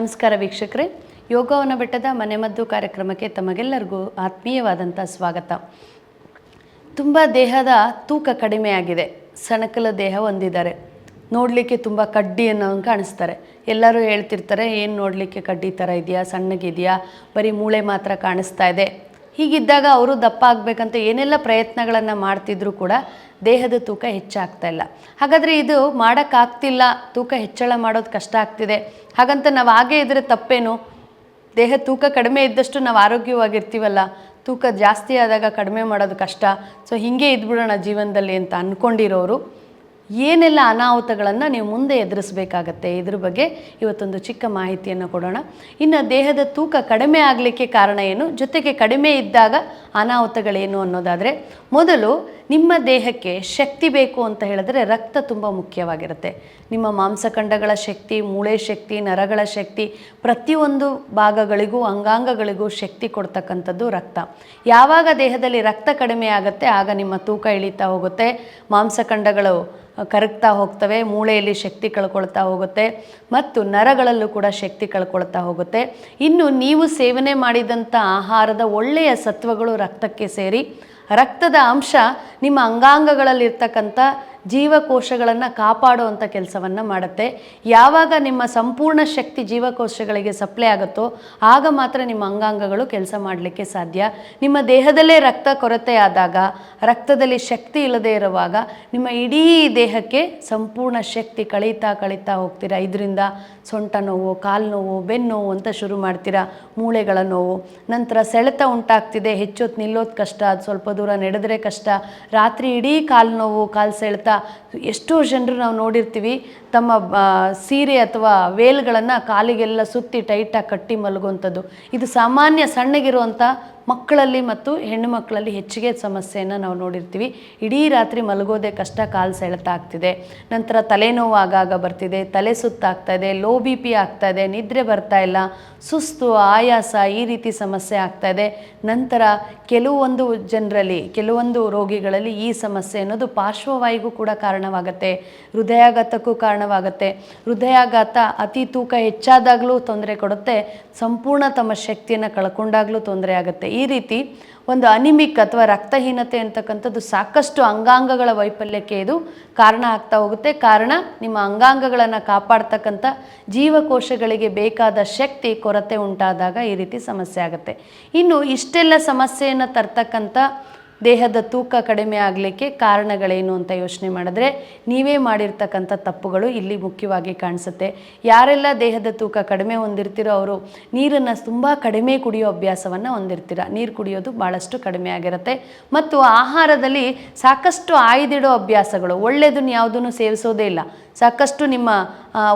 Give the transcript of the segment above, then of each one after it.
ನಮಸ್ಕಾರ ವೀಕ್ಷಕರೇ. ಯೋಗವನ ಬೆಟ್ಟದ ಮನೆಮದ್ದು ಕಾರ್ಯಕ್ರಮಕ್ಕೆ ತಮಗೆಲ್ಲರಿಗೂ ಆತ್ಮೀಯವಾದಂಥ ಸ್ವಾಗತ. ತುಂಬ ದೇಹದ ತೂಕ ಕಡಿಮೆ ಆಗಿದೆ. ಸಣಕಲ ದೇಹ ಹೊಂದಿದ್ದಾರೆ. ನೋಡಲಿಕ್ಕೆ ತುಂಬ ಕಡ್ಡಿ ಅನ್ನೋಂಗೆ ಕಾಣಿಸ್ತಾರೆ. ಎಲ್ಲರೂ ಹೇಳ್ತಿರ್ತಾರೆ, ಏನು ನೋಡಲಿಕ್ಕೆ ಕಡ್ಡಿ ಥರ ಇದೆಯಾ? ಸಣ್ಣಗಿದೆಯಾ? ಬರೀ ಮೂಳೆ ಮಾತ್ರ ಕಾಣಿಸ್ತಾ ಇದೆ. ಹೀಗಿದ್ದಾಗ ಅವರು ದಪ್ಪ ಆಗಬೇಕಂತ ಏನೆಲ್ಲ ಪ್ರಯತ್ನಗಳನ್ನು ಮಾಡ್ತಿದ್ರು ಕೂಡ ದೇಹದ ತೂಕ ಹೆಚ್ಚಾಗ್ತಾ ಇಲ್ಲ. ಹಾಗಾದರೆ ಇದು ಮಾಡೋಕ್ಕಾಗ್ತಿಲ್ಲ, ತೂಕ ಹೆಚ್ಚಳ ಮಾಡೋದು ಕಷ್ಟ ಆಗ್ತಿದೆ. ಹಾಗಂತ ನಾವು ಹಾಗೇ ಇದ್ದರೆ ತಪ್ಪೇನು? ದೇಹ ತೂಕ ಕಡಿಮೆ ಇದ್ದಷ್ಟು ನಾವು ಆರೋಗ್ಯವಾಗಿರ್ತೀವಲ್ಲ, ತೂಕ ಜಾಸ್ತಿ ಆದಾಗ ಕಡಿಮೆ ಮಾಡೋದು ಕಷ್ಟ. ಸೊ ಹೀಗೆ ಇದ್ಬಿಡೋಣ ಜೀವನದಲ್ಲಿ ಅಂತ ಅಂದ್ಕೊಂಡಿರೋರು ಏನೆಲ್ಲ ಅನಾಹುತಗಳನ್ನು ನೀವು ಮುಂದೆ ಎದುರಿಸಬೇಕಾಗತ್ತೆ? ಇದ್ರ ಬಗ್ಗೆ ಇವತ್ತೊಂದು ಚಿಕ್ಕ ಮಾಹಿತಿಯನ್ನು ಕೊಡೋಣ. ಇನ್ನು ದೇಹದ ತೂಕ ಕಡಿಮೆ ಆಗಲಿಕ್ಕೆ ಕಾರಣ ಏನು? ಜೊತೆಗೆ ಕಡಿಮೆ ಇದ್ದಾಗ ಅನಾಹುತಗಳೇನು ಅನ್ನೋದಾದರೆ, ಮೊದಲು ನಿಮ್ಮ ದೇಹಕ್ಕೆ ಶಕ್ತಿ ಬೇಕು ಅಂತ ಹೇಳಿದ್ರೆ ರಕ್ತ ತುಂಬ ಮುಖ್ಯವಾಗಿರುತ್ತೆ. ನಿಮ್ಮ ಮಾಂಸಖಂಡಗಳ ಶಕ್ತಿ, ಮೂಳೆ ಶಕ್ತಿ, ನರಗಳ ಶಕ್ತಿ, ಪ್ರತಿಯೊಂದು ಭಾಗಗಳಿಗೂ, ಅಂಗಾಂಗಗಳಿಗೂ ಶಕ್ತಿ ಕೊಡ್ತಕ್ಕಂಥದ್ದು ರಕ್ತ. ಯಾವಾಗ ದೇಹದಲ್ಲಿ ರಕ್ತ ಕಡಿಮೆ ಆಗುತ್ತೆ, ಆಗ ನಿಮ್ಮ ತೂಕ ಇಳಿತಾ ಹೋಗುತ್ತೆ. ಮಾಂಸಖಂಡಗಳು ಕರಗ್ತಾ ಹೋಗ್ತವೆ, ಮೂಳೆಯಲ್ಲಿ ಶಕ್ತಿ ಕಳ್ಕೊಳ್ತಾ ಹೋಗುತ್ತೆ ಮತ್ತು ನರಗಳಲ್ಲೂ ಕೂಡ ಶಕ್ತಿ ಕಳ್ಕೊಳ್ತಾ ಹೋಗುತ್ತೆ. ಇನ್ನು ನೀವು ಸೇವನೆ ಮಾಡಿದಂಥ ಆಹಾರದ ಒಳ್ಳೆಯ ಸತ್ವಗಳು ರಕ್ತಕ್ಕೆ ಸೇರಿ, ರಕ್ತದ ಅಂಶ ನಿಮ್ಮ ಅಂಗಾಂಗಗಳಲ್ಲಿರ್ತಕ್ಕಂಥ ಜೀವಕೋಶಗಳನ್ನು ಕಾಪಾಡುವಂಥ ಕೆಲಸವನ್ನು ಮಾಡುತ್ತೆ. ಯಾವಾಗ ನಿಮ್ಮ ಸಂಪೂರ್ಣ ಶಕ್ತಿ ಜೀವಕೋಶಗಳಿಗೆ ಸಪ್ಲೈ ಆಗುತ್ತೋ ಆಗ ಮಾತ್ರ ನಿಮ್ಮ ಅಂಗಾಂಗಗಳು ಕೆಲಸ ಮಾಡಲಿಕ್ಕೆ ಸಾಧ್ಯ. ನಿಮ್ಮ ದೇಹದಲ್ಲೇ ರಕ್ತ ಕೊರತೆ ಆದಾಗ, ರಕ್ತದಲ್ಲಿ ಶಕ್ತಿ ಇಲ್ಲದೇ ಇರುವಾಗ ನಿಮ್ಮ ಇಡೀ ದೇಹಕ್ಕೆ ಸಂಪೂರ್ಣ ಶಕ್ತಿ ಕಳೀತಾ ಕಳೀತಾ ಹೋಗ್ತೀರಾ? ಇದರಿಂದ ಸೊಂಟ ನೋವು, ಕಾಲು ನೋವು, ಬೆನ್ನು ನೋವು ಅಂತ ಶುರು ಮಾಡ್ತೀರಾ? ಮೂಳೆಗಳ ನೋವು, ನಂತರ ಸೆಳೆತ ಉಂಟಾಗ್ತಿದೆ ಹೆಚ್ಚೊತ್ತು ನಿಲ್ಲೋದು ಕಷ್ಟ, ಅದು ಸ್ವಲ್ಪ ದೂರ ನಡೆದರೆ ಕಷ್ಟ. ರಾತ್ರಿ ಇಡೀ ಕಾಲು ನೋವು, ಕಾಲು ಸೆಳೆತ ಎಷ್ಟೋ ಜನರು ನಾವು ನೋಡಿರ್ತೀವಿ. ತಮ್ಮ ಸೀರೆ ಅಥವಾ ವೇಲ್ಗಳನ್ನು ಕಾಲಿಗೆಲ್ಲ ಸುತ್ತಿ ಟೈಟಾಗಿ ಕಟ್ಟಿ ಮಲಗುವಂಥದ್ದು. ಇದು ಸಾಮಾನ್ಯ ಸಣ್ಣಗಿರುವಂಥ ಮಕ್ಕಳಲ್ಲಿ ಮತ್ತು ಹೆಣ್ಣು ಮಕ್ಕಳಲ್ಲಿ ಹೆಚ್ಚಿಗೆ ಸಮಸ್ಯೆಯನ್ನು ನಾವು ನೋಡಿರ್ತೀವಿ. ಇಡೀ ರಾತ್ರಿ ಮಲಗೋದೇ ಕಷ್ಟ, ಕಾಲು ಸೆಳೆತ ಆಗ್ತಿದೆ ನಂತರ ತಲೆನೋವು ಆಗಾಗ ಬರ್ತಿದೆ, ತಲೆ ಸುತ್ತಾಗ್ತಾ ಇದೆ, ಲೋ ಬಿ ಪಿ ಆಗ್ತಾ ಇದೆ, ನಿದ್ರೆ ಬರ್ತಾ ಇಲ್ಲ, ಸುಸ್ತು, ಆಯಾಸ ಈ ರೀತಿ ಸಮಸ್ಯೆ ಆಗ್ತಾ ಇದೆ. ನಂತರ ಕೆಲವೊಂದು ಜನರಲ್ಲಿ, ಕೆಲವೊಂದು ರೋಗಿಗಳಲ್ಲಿ ಈ ಸಮಸ್ಯೆ ಅನ್ನೋದು ಪಾರ್ಶ್ವವಾಯಿಗೂ ಕೂಡ ಕಾರಣವಾಗುತ್ತೆ, ಹೃದಯಾಘಾತಕ್ಕೂ ಕಾರಣವಾಗುತ್ತೆ. ಹೃದಯಾಘಾತ ಅತಿ ತೂಕ ಹೆಚ್ಚಾದಾಗಲೂ ತೊಂದರೆ ಕೊಡುತ್ತೆ, ಸಂಪೂರ್ಣ ತಮ್ಮ ಶಕ್ತಿಯನ್ನು ಕಳ್ಕೊಂಡಾಗಲೂ ತೊಂದರೆ ಆಗುತ್ತೆ. ರೀತಿ ಒಂದು ಅನಿಮಿಕ್ ಅಥವಾ ರಕ್ತಹೀನತೆ ಅಂತಕ್ಕಂಥದ್ದು ಸಾಕಷ್ಟು ಅಂಗಾಂಗಗಳ ವೈಫಲ್ಯಕ್ಕೆ ಇದು ಕಾರಣ ಆಗ್ತಾ ಹೋಗುತ್ತೆ. ಕಾರಣ ನಿಮ್ಮ ಅಂಗಾಂಗಗಳನ್ನು ಕಾಪಾಡ್ತಕ್ಕಂಥ ಜೀವಕೋಶಗಳಿಗೆ ಬೇಕಾದ ಶಕ್ತಿ, ಕೊರತೆ ಉಂಟಾದಾಗ ಈ ರೀತಿ ಸಮಸ್ಯೆ ಆಗುತ್ತೆ. ಇನ್ನು ಇಷ್ಟೆಲ್ಲ ಸಮಸ್ಯೆಯನ್ನು ತರ್ತಕ್ಕಂಥ ದೇಹದ ತೂಕ ಕಡಿಮೆ ಆಗಲಿಕ್ಕೆ ಕಾರಣಗಳೇನು ಅಂತ ಯೋಚನೆ ಮಾಡಿದ್ರೆ ನೀವೇ ಮಾಡಿರ್ತಕ್ಕಂಥ ತಪ್ಪುಗಳು ಇಲ್ಲಿ ಮುಖ್ಯವಾಗಿ ಕಾಣಿಸುತ್ತೆ. ಯಾರೆಲ್ಲ ದೇಹದ ತೂಕ ಕಡಿಮೆ ಹೊಂದಿರ್ತೀರೋ ಅವರು ನೀರನ್ನು ತುಂಬ ಕಡಿಮೆ ಕುಡಿಯೋ ಅಭ್ಯಾಸವನ್ನು ಹೊಂದಿರ್ತೀರ. ನೀರು ಕುಡಿಯೋದು ಭಾಳಷ್ಟು ಕಡಿಮೆ ಆಗಿರುತ್ತೆ. ಮತ್ತು ಆಹಾರದಲ್ಲಿ ಸಾಕಷ್ಟು ಆಯ್ದಿಡೋ ಅಭ್ಯಾಸಗಳು ಒಳ್ಳೆಯದನ್ನು ಯಾವುದನ್ನು ಸೇವಿಸೋದೇ ಇಲ್ಲ. ಸಾಕಷ್ಟು ನಿಮ್ಮ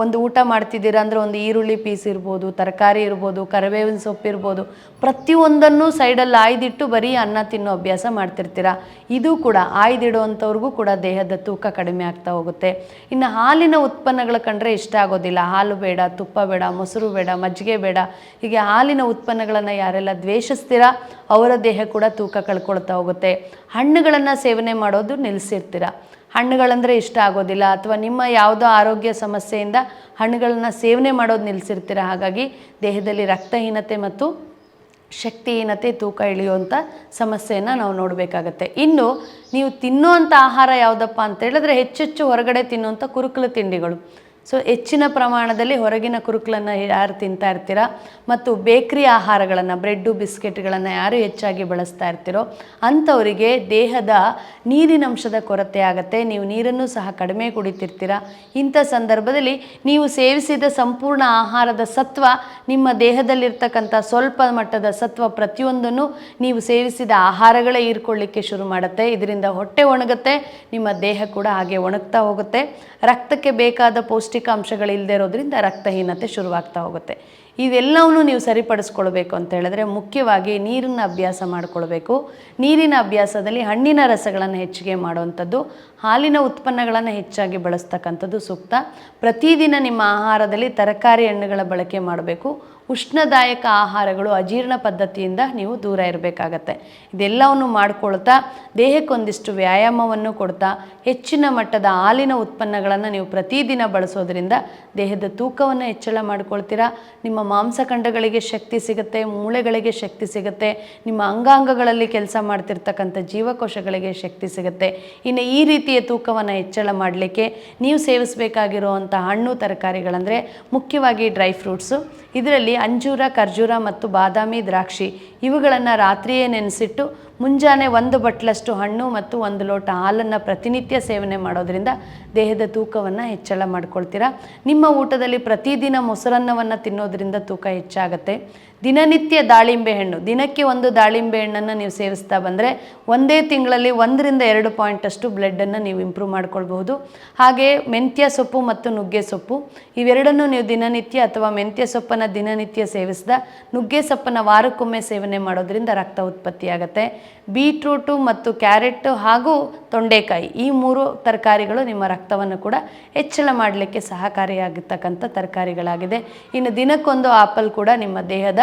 ಒಂದು ಊಟ ಮಾಡ್ತಿದ್ದೀರಾ ಅಂದರೆ ಒಂದು ಈರುಳ್ಳಿ ಪೀಸ್ ಇರ್ಬೋದು, ತರಕಾರಿ ಇರ್ಬೋದು, ಕರಿಬೇವಿನ ಸೊಪ್ಪು ಇರ್ಬೋದು, ಪ್ರತಿಯೊಂದನ್ನು ಸೈಡಲ್ಲಿ ಆಯ್ದಿಟ್ಟು ಬರೀ ಅನ್ನ ತಿನ್ನೋ ಅಭ್ಯಾಸ ಮಾಡ್ತಿರ್ತೀರ? ಇದು ಕೂಡ ಆಯ್ದಿಡುವಂಥವ್ರಿಗೂ ಕೂಡ ದೇಹದ ತೂಕ ಕಡಿಮೆ ಆಗ್ತಾ ಹೋಗುತ್ತೆ. ಇನ್ನು ಹಾಲಿನ ಉತ್ಪನ್ನಗಳು ಕಂಡ್ರೆ ಇಷ್ಟ ಆಗೋದಿಲ್ಲ. ಹಾಲು ಬೇಡ, ತುಪ್ಪ ಬೇಡ, ಮೊಸರು ಬೇಡ, ಮಜ್ಜಿಗೆ ಬೇಡ. ಹೀಗೆ ಹಾಲಿನ ಉತ್ಪನ್ನಗಳನ್ನು ಯಾರೆಲ್ಲ ದ್ವೇಷಿಸ್ತೀರಾ, ಅವರ ದೇಹ ಕೂಡ ತೂಕ ಕಳ್ಕೊಳ್ತಾ ಹೋಗುತ್ತೆ. ಹಣ್ಣುಗಳನ್ನು ಸೇವನೆ ಮಾಡೋದು ನಿಲ್ಲಿಸಿರ್ತೀರ ಹಣ್ಣುಗಳಂದರೆ ಇಷ್ಟ ಆಗೋದಿಲ್ಲ ಅಥವಾ ನಿಮ್ಮ ಯಾವುದೋ ಆರೋಗ್ಯ ಸಮಸ್ಯೆಯಿಂದ ಹಣ್ಣುಗಳನ್ನ ಸೇವನೆ ಮಾಡೋದು ನಿಲ್ಲಿಸಿರ್ತೀರ ಹಾಗಾಗಿ ದೇಹದಲ್ಲಿ ರಕ್ತಹೀನತೆ ಮತ್ತು ಶಕ್ತಿಹೀನತೆ ತೂಕ ಇಳಿಯುವಂಥ ಸಮಸ್ಯೆಯನ್ನು ನಾವು ನೋಡಬೇಕಾಗತ್ತೆ. ಇನ್ನು ನೀವು ತಿನ್ನುವಂಥ ಆಹಾರ ಯಾವುದಪ್ಪ ಅಂತ ಹೇಳಿದ್ರೆ ಹೆಚ್ಚೆಚ್ಚು ಹೊರಗಡೆ ತಿನ್ನುವಂಥ ಕುರುಕಲು ತಿಂಡಿಗಳು. ಸೊ ಹೆಚ್ಚಿನ ಪ್ರಮಾಣದಲ್ಲಿ ಹೊರಗಿನ ಕುರುಕಲನ್ನು ಯಾರು ತಿಂತಾ ಇರ್ತೀರಾ? ಮತ್ತು ಬೇಕ್ರಿ ಆಹಾರಗಳನ್ನು, ಬ್ರೆಡ್ಡು, ಬಿಸ್ಕೆಟ್ಗಳನ್ನು ಯಾರು ಹೆಚ್ಚಾಗಿ ಬಳಸ್ತಾ ಇರ್ತೀರೋ, ಅಂಥವರಿಗೆ ದೇಹದ ನೀರಿನಂಶದ ಕೊರತೆ ಆಗುತ್ತೆ. ನೀವು ನೀರನ್ನು ಸಹ ಕಡಿಮೆ ಕುಡಿತಿರ್ತೀರ? ಇಂಥ ಸಂದರ್ಭದಲ್ಲಿ ನೀವು ಸೇವಿಸಿದ ಸಂಪೂರ್ಣ ಆಹಾರದ ಸತ್ವ, ನಿಮ್ಮ ದೇಹದಲ್ಲಿರ್ತಕ್ಕಂಥ ಸ್ವಲ್ಪ ಮಟ್ಟದ ಸತ್ವ ಪ್ರತಿಯೊಂದನ್ನು ನೀವು ಸೇವಿಸಿದ ಆಹಾರಗಳೇ ಹೀರ್ಕೊಳ್ಳಿಕ್ಕೆ ಶುರು ಮಾಡುತ್ತೆ. ಇದರಿಂದ ಹೊಟ್ಟೆ ಒಣಗುತ್ತೆ, ನಿಮ್ಮ ದೇಹ ಕೂಡ ಹಾಗೆ ಒಣಗ್ತಾ ಹೋಗುತ್ತೆ. ರಕ್ತಕ್ಕೆ ಬೇಕಾದ ಪೌಷ್ಟಿಕಾಂಶಗಳಿಲ್ಲದೆ ಇರೋದ್ರಿಂದ ರಕ್ತಹೀನತೆ ಶುರುವಾಗ್ತಾ ಹೋಗುತ್ತೆ. ಇವೆಲ್ಲವನ್ನೂ ನೀವು ಸರಿಪಡಿಸ್ಕೊಳ್ಬೇಕು ಅಂತ ಹೇಳಿದ್ರೆ ಮುಖ್ಯವಾಗಿ ನೀರನ್ನು ಅಭ್ಯಾಸ ಮಾಡಿಕೊಳ್ಬೇಕು. ನೀರಿನ ಅಭ್ಯಾಸದಲ್ಲಿ ಹಣ್ಣಿನ ರಸಗಳನ್ನು ಹೆಚ್ಚಿಗೆ ಮಾಡುವಂಥದ್ದು, ಹಾಲಿನ ಉತ್ಪನ್ನಗಳನ್ನು ಹೆಚ್ಚಾಗಿ ಬಳಸ್ತಕ್ಕಂಥದ್ದು ಸೂಕ್ತ. ಪ್ರತಿದಿನ ನಿಮ್ಮ ಆಹಾರದಲ್ಲಿ ತರಕಾರಿ ಹಣ್ಣುಗಳ ಬಳಕೆ ಮಾಡಬೇಕು. ಉಷ್ಣದಾಯಕ ಆಹಾರಗಳು ಅಜೀರ್ಣ ಪದ್ಧತಿಯಿಂದ ನೀವು ದೂರ ಇರಬೇಕಾಗತ್ತೆ. ಇದೆಲ್ಲವನ್ನು ಮಾಡಿಕೊಳ್ತಾ ದೇಹಕ್ಕೊಂದಿಷ್ಟು ವ್ಯಾಯಾಮವನ್ನು ಕೊಡ್ತಾ ಹೆಚ್ಚಿನ ಮಟ್ಟದ ಹಾಲಿನ ಉತ್ಪನ್ನಗಳನ್ನು ನೀವು ಪ್ರತಿದಿನ ಬಳಸೋದ್ರಿಂದ ದೇಹದ ತೂಕವನ್ನು ಹೆಚ್ಚಳ ಮಾಡ್ಕೊಳ್ತೀರಾ? ನಿಮ್ಮ ಮಾಂಸಖಂಡಗಳಿಗೆ ಶಕ್ತಿ ಸಿಗುತ್ತೆ, ಮೂಳೆಗಳಿಗೆ ಶಕ್ತಿ ಸಿಗುತ್ತೆ, ನಿಮ್ಮ ಅಂಗಾಂಗಗಳಲ್ಲಿ ಕೆಲಸ ಮಾಡ್ತಿರ್ತಕ್ಕಂಥ ಜೀವಕೋಶಗಳಿಗೆ ಶಕ್ತಿ ಸಿಗುತ್ತೆ. ಇನ್ನು ಈ ರೀತಿಯ ತೂಕವನ್ನು ಹೆಚ್ಚಳ ಮಾಡಲಿಕ್ಕೆ ನೀವು ಸೇವಿಸಬೇಕಾಗಿರುವಂಥ ಹಣ್ಣು, ತರಕಾರಿಗಳಂದರೆ ಮುಖ್ಯವಾಗಿ ಡ್ರೈ ಫ್ರೂಟ್ಸು. ಇದರಲ್ಲಿ ಅಂಜೂರ, ಖರ್ಜೂರ ಮತ್ತು ಬಾದಾಮಿ, ದ್ರಾಕ್ಷಿ ಇವುಗಳನ್ನು ರಾತ್ರಿಯೇ ನೆನೆಸಿಟ್ಟು ಮುಂಜಾನೆ ಒಂದು ಬಟ್ಲಷ್ಟು ಹಣ್ಣು ಮತ್ತು ಒಂದು ಲೋಟ ಹಾಲನ್ನು ಪ್ರತಿನಿತ್ಯ ಸೇವನೆ ಮಾಡೋದರಿಂದ ದೇಹದ ತೂಕವನ್ನು ಹೆಚ್ಚಳ ಮಾಡ್ಕೊಳ್ತೀರಾ? ನಿಮ್ಮ ಊಟದಲ್ಲಿ ಪ್ರತಿದಿನ ಮೊಸರನ್ನವನ್ನು ತಿನ್ನೋದರಿಂದ ತೂಕ ಹೆಚ್ಚಾಗುತ್ತೆ. ದಿನನಿತ್ಯ ದಾಳಿಂಬೆ ಹಣ್ಣು. ದಿನಕ್ಕೆ ಒಂದು ದಾಳಿಂಬೆ ಹಣ್ಣನ್ನು ನೀವು ಸೇವಿಸ್ತಾ ಬಂದರೆ ಒಂದೇ ತಿಂಗಳಲ್ಲಿ ಒಂದರಿಂದ ಎರಡು ಪಾಯಿಂಟಷ್ಟು ಬ್ಲಡ್ಡನ್ನು ನೀವು ಇಂಪ್ರೂವ್ ಮಾಡ್ಕೊಳ್ಬಹುದು. ಹಾಗೆ ಮೆಂತ್ಯ ಸೊಪ್ಪು ಮತ್ತು ನುಗ್ಗೆ ಸೊಪ್ಪು, ಇವೆರಡನ್ನು ನೀವು ದಿನನಿತ್ಯ ಅಥವಾ ಮೆಂತ್ಯ ಸೊಪ್ಪನ್ನು ದಿನನಿತ್ಯ ಸೇವಿಸಿದ ನುಗ್ಗೆ ಸೊಪ್ಪನ್ನು ವಾರಕ್ಕೊಮ್ಮೆ ಸೇವನೆ ಮಾಡೋದ್ರಿಂದ ರಕ್ತ ಉತ್ಪತ್ತಿಯಾಗುತ್ತೆ. ಬೀಟ್ರೂಟು ಮತ್ತು ಕ್ಯಾರೆಟ್ ಹಾಗೂ ತೊಂಡೆಕಾಯಿ ಈ ಮೂರು ತರಕಾರಿಗಳು ನಿಮ್ಮ ರಕ್ತವನ್ನು ಕೂಡ ಹೆಚ್ಚಳ ಮಾಡಲಿಕ್ಕೆ ಸಹಕಾರಿಯಾಗಿರ್ತಕ್ಕಂಥ ತರಕಾರಿಗಳಾಗಿದೆ. ಇನ್ನು ದಿನಕ್ಕೊಂದು ಆಪಲ್ ಕೂಡ ನಿಮ್ಮ ದೇಹದ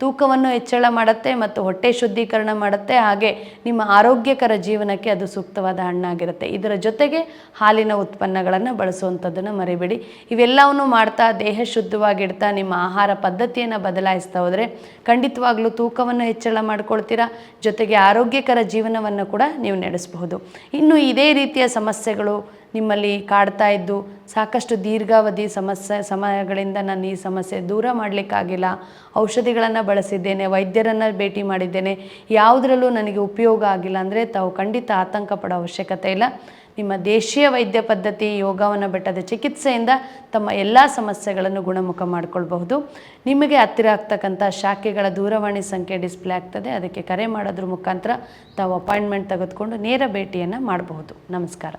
ತೂಕವನ್ನು ಹೆಚ್ಚಳ ಮಾಡುತ್ತೆ ಮತ್ತು ಹೊಟ್ಟೆ ಶುದ್ಧೀಕರಣ ಮಾಡುತ್ತೆ. ಹಾಗೆ ನಿಮ್ಮ ಆರೋಗ್ಯಕರ ಜೀವನಕ್ಕೆ ಅದು ಸೂಕ್ತವಾದ ಹಣ್ಣಾಗಿರುತ್ತೆ. ಇದರ ಜೊತೆಗೆ ಹಾಲಿನ ಉತ್ಪನ್ನಗಳನ್ನು ಬಳಸುವಂಥದ್ದನ್ನು ಮರಿಬೇಡಿ. ಇವೆಲ್ಲವನ್ನು ಮಾಡ್ತಾ ದೇಹ ಶುದ್ಧವಾಗಿಡ್ತಾ ನಿಮ್ಮ ಆಹಾರ ಪದ್ಧತಿಯನ್ನು ಬದಲಾಯಿಸ್ತಾ ಹೋದರೆ ಖಂಡಿತವಾಗ್ಲೂ ತೂಕವನ್ನು ಹೆಚ್ಚಳ ಮಾಡ್ಕೊಳ್ತೀರಾ? ಜೊತೆಗೆ ಆರೋಗ್ಯಕರ ಜೀವನವನ್ನು ಕೂಡ ನೀವು ನಡೆಸಬಹುದು. ಇನ್ನು ಇದೇ ರೀತಿಯ ಸಮಸ್ಯೆಗಳು ನಿಮ್ಮಲ್ಲಿ ಕಾಡ್ತಾ ಇದ್ದು ಸಾಕಷ್ಟು ದೀರ್ಘಾವಧಿ ಸಮಸ್ಯೆ, ಸಮಯಗಳಿಂದ ನಾನು ಈ ಸಮಸ್ಯೆ ದೂರ ಮಾಡಲಿಕ್ಕಾಗಿಲ್ಲ. ಔಷಧಿಗಳನ್ನು ಬಳಸಿದ್ದೇನೆ ವೈದ್ಯರನ್ನು ಭೇಟಿ ಮಾಡಿದ್ದೇನೆ, ಯಾವುದರಲ್ಲೂ ನನಗೆ ಉಪಯೋಗ ಆಗಿಲ್ಲ ಅಂದರೆ ತಾವು ಖಂಡಿತ ಆತಂಕ ಪಡೋ ಅವಶ್ಯಕತೆ ಇಲ್ಲ. ನಿಮ್ಮ ದೇಶೀಯ ವೈದ್ಯ ಪದ್ಧತಿ, ಯೋಗವನ್ನು ಬೆಟ್ಟದ ಚಿಕಿತ್ಸೆಯಿಂದ ತಮ್ಮ ಎಲ್ಲ ಸಮಸ್ಯೆಗಳನ್ನು ಗುಣಮುಖ ಮಾಡಿಕೊಳ್ಬಹುದು. ನಿಮಗೆ ಹತ್ತಿರ ಆಗ್ತಕ್ಕಂಥ ಶಾಖೆಗಳ ದೂರವಾಣಿ ಸಂಖ್ಯೆ ಡಿಸ್ಪ್ಲೇ ಆಗ್ತದೆ, ಅದಕ್ಕೆ ಕರೆ ಮಾಡೋದ್ರ ಮುಖಾಂತರ ತಾವು ಅಪಾಯಿಂಟ್ಮೆಂಟ್ ತೆಗೆದುಕೊಂಡು ನೇರ ಭೇಟಿಯನ್ನು ಮಾಡಬಹುದು. ನಮಸ್ಕಾರ.